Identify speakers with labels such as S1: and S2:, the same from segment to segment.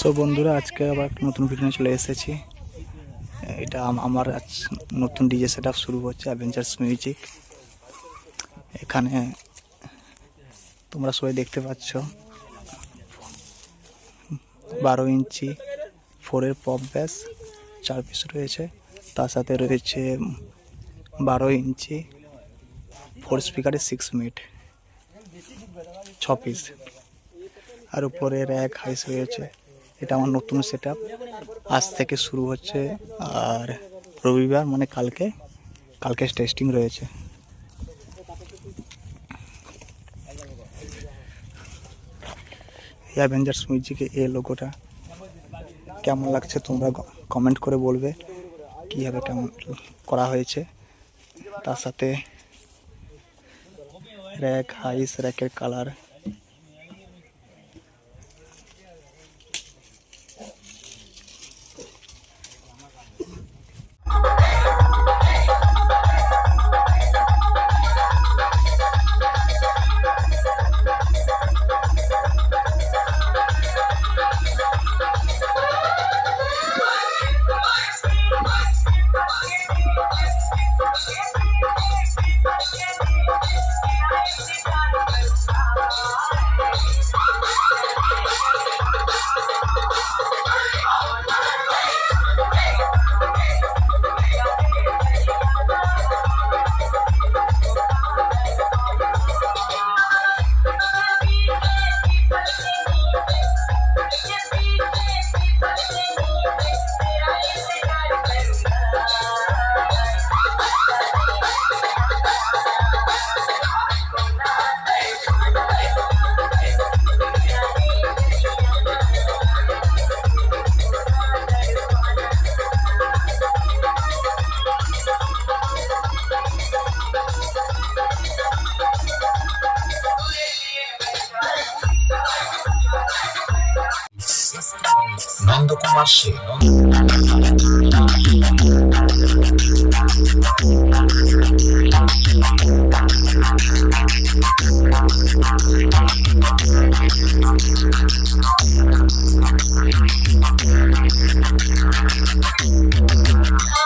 S1: So বন্ধুরা, আজকে আবার একটা নতুন ভিডিও চলে এসেছি। এটা আমার আজ নতুন ডিজে সেট শুরু হচ্ছে অ্যাভেঞ্জার্স মিউজিক এখানে তোমরা সবাই দেখতে পাচ্ছ। বারো ইঞ্চি ফোরের পপ ব্যাস চার পিস রয়েছে। তার সাথে রয়েছে বারো ইঞ্চি ফোর স্পিকারের সিক্স মিট ছ পিস আর উপরে র্যাক হাইস রয়েছে। এটা আমার নতুন সেট আজ থেকে শুরু হচ্ছে আর রবিবার মানে কালকে কালকে টেস্টিং রয়েছে। অ্যাভেঞ্জার্স মিউজিকে এই লোগোটা কেমন লাগছে তোমরা কমেন্ট করে বলবে, কীভাবে কেমন করা হয়েছে। তার সাথে র্যাক হাইস র্যাকের colour
S2: Bailando com Marcelo. Thank you.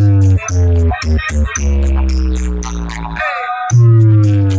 S2: Thank you.